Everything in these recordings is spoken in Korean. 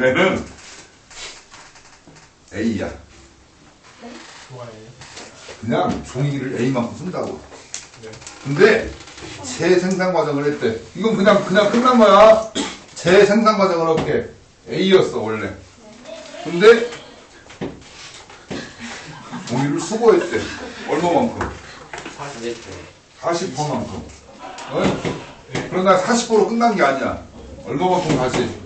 얘는 A야. 그냥 종이를 A만큼 쓴다고. 네. 근데 재생산 과정을 했대. 이건 그냥 그냥 끝난 거야. 재생산 과정을 어떻게 A였어 원래. 근데 종이를 수거했대. 얼마만큼? 40회. 40%만큼. 어? 그러나 40%로 끝난 게 아니야. 얼마만큼 다시?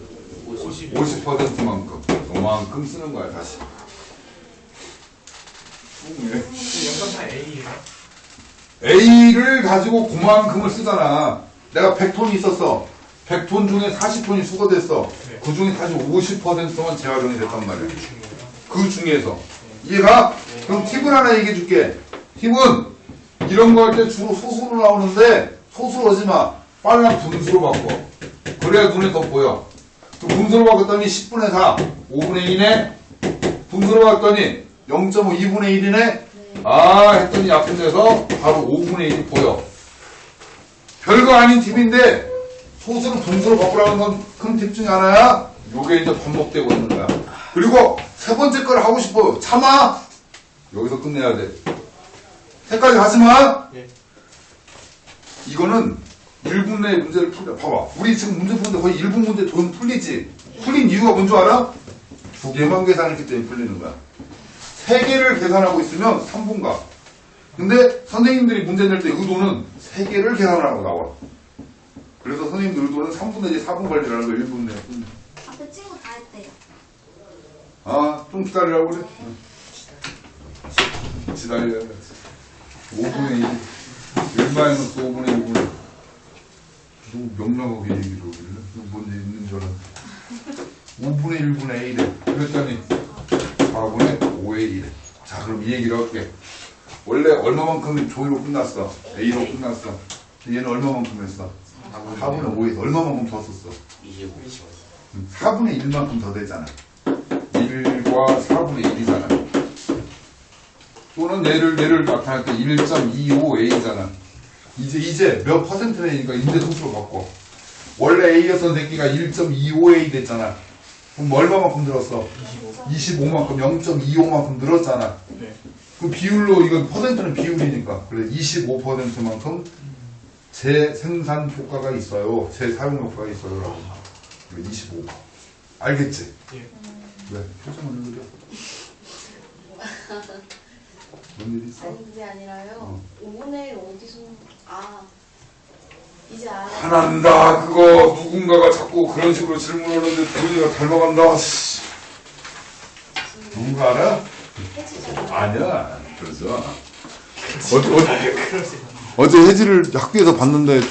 50. 50%만큼. 요만큼 쓰는 거야 다시. 연산판 A예요. A를 가지고 그만큼을 쓰잖아. 내가 100톤 있었어. 100톤 중에 40톤이 수거됐어. 네. 그 중에 다시 50%만 재활용이 됐단 말이야. 그 중에서. 이해가? 그럼 팁을 하나 얘기해 줄게. 팁은 이런 거 할 때 주로 소수로 나오는데 소수로 하지 마. 빨랑 분수로 바꿔. 그래야 눈에 더 보여. 그 분수로 바꿨더니 10분의 4, 5분의 2네. 분수로 바꿨더니 0.5, 2분의 1이네. 아 했더니 약분 돼서 바로 5분의 1이 보여. 별거 아닌 팁인데 소수를 분수로 바꾸라는 건 큰 팁 중에 하나야. 요게 이제 반복되고 있는 거야. 그리고 세 번째 걸 하고 싶어요. 참아. 여기서 끝내야 돼. 세까지 마. 예. 이거는 1분 내에 문제를 풀자. 봐봐. 우리 지금 문제 푸는데 거의 1분 문제 돈 풀리지? 풀린 이유가 뭔 줄 알아? 두 개만 계산했기 때문에 풀리는 거야. 세 개를 계산하고 있으면 3분 가. 근데 선생님들이 문제 낼 때 의도는 세 개를 계산하라고 나와. 그래서 선생님들 의도는 3분 내지 4분 걸리라는 거 1분 내에. 앞에 친구 다 했대요. 아, 좀 기다리라고 그래? 응. 기다려. 5분의 1. 1 마이너스 5분의 1분의 너무 명랑하게 얘기를 하길래 뭔지 있는 줄 알았는데 5분의 1분의 A래 그랬더니 4분의 5의 1에. 자 그럼 이 얘기를 할게. 원래 얼마만큼 조이로 끝났어? A로 끝났어? 얘는 얼마만큼 했어? 4분의 5에서 얼마만큼 더 썼어? 4분의 1만큼 더 되잖아. 1과 4분의 1이잖아. 또는 얘를 얘를 나타낼 때 1.25A잖아 이제 이제 몇 퍼센트내니까 인제 소수로 바꿔 원래 A였던 새끼가 1.25A 됐잖아 그럼 얼마만큼 늘었어? 25. 25 만큼 0.25만큼 늘었잖아 네. 그 비율로 이건 퍼센트는 비율이니까 그래 25%만큼 재생산 효과가 있어요 재사용 효과가 있어요라고 25 알겠지? 예. 왜? 표정을 왜 그려? 뭔일 있어? 아니 그게 아니라요. 어. 5분의 1 어디서. 화난다. 그거 누군가가 자꾸 그런 식으로 질문하는데 도리가 닮아간다. 씨. 누군가 알아? 아니야. 그래서. 어제, 어제, 혜지를 학교에서 봤는데 좀